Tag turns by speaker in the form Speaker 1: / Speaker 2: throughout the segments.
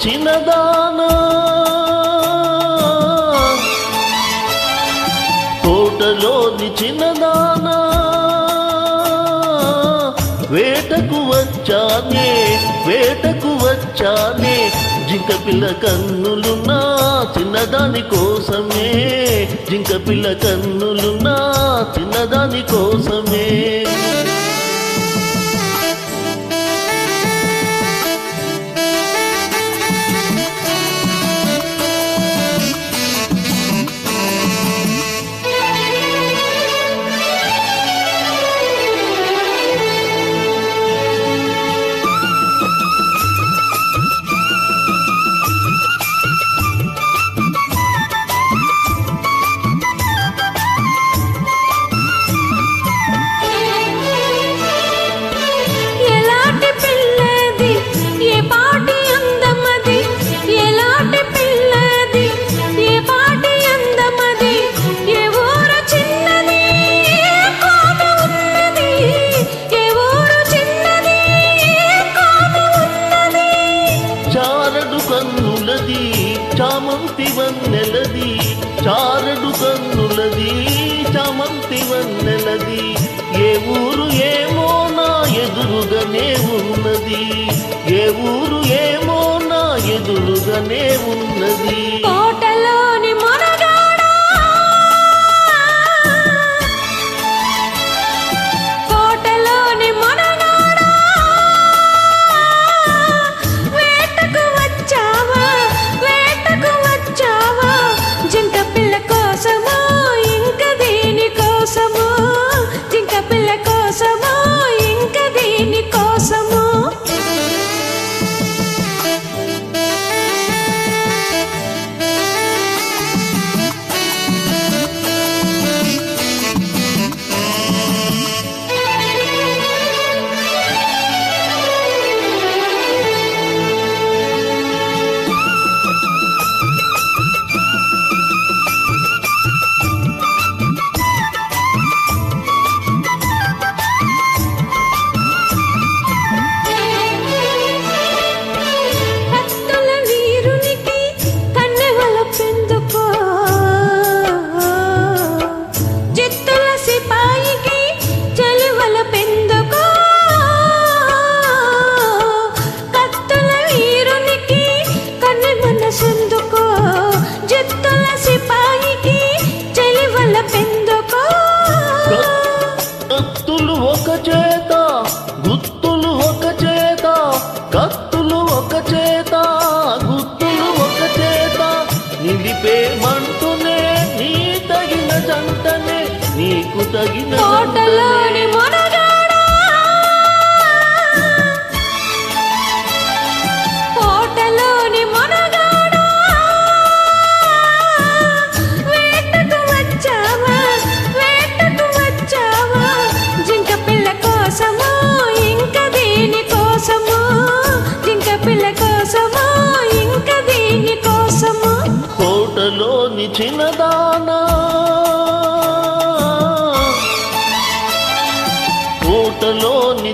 Speaker 1: తోటలోని తోటలో తోటలోని చిన్నదానా వేటకు వచ్చానే వేటకు వచ్చానే జింక పిల్ల కన్నులున్నా చిన్నదాని కోసమే. జింక పిల్ల కన్నులున్నా చిన్నదాని చామంతి వన్నెలది చారడు కన్నులది చామంతి వన్నెలది. ఏ ఊరు ఏమో నా ఎదురుగానే ఉన్నది. ఏ ఊరు ఏమో నా ఎదురుగానే ఉన్నది.
Speaker 2: పిల్ల
Speaker 1: నీకు తగిన తోటలో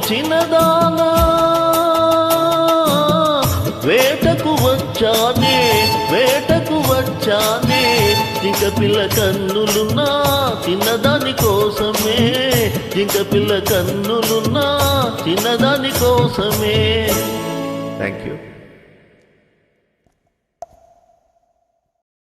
Speaker 1: చిన్నదానా వేటకు వచ్చానే వేటకు వచ్చానే ఇంక పిల్ల కన్నులున్నా చిన్నదాని కోసమే ఇంక పిల్ల కన్నులున్నా చిన్నదాని కోసమే. Thank you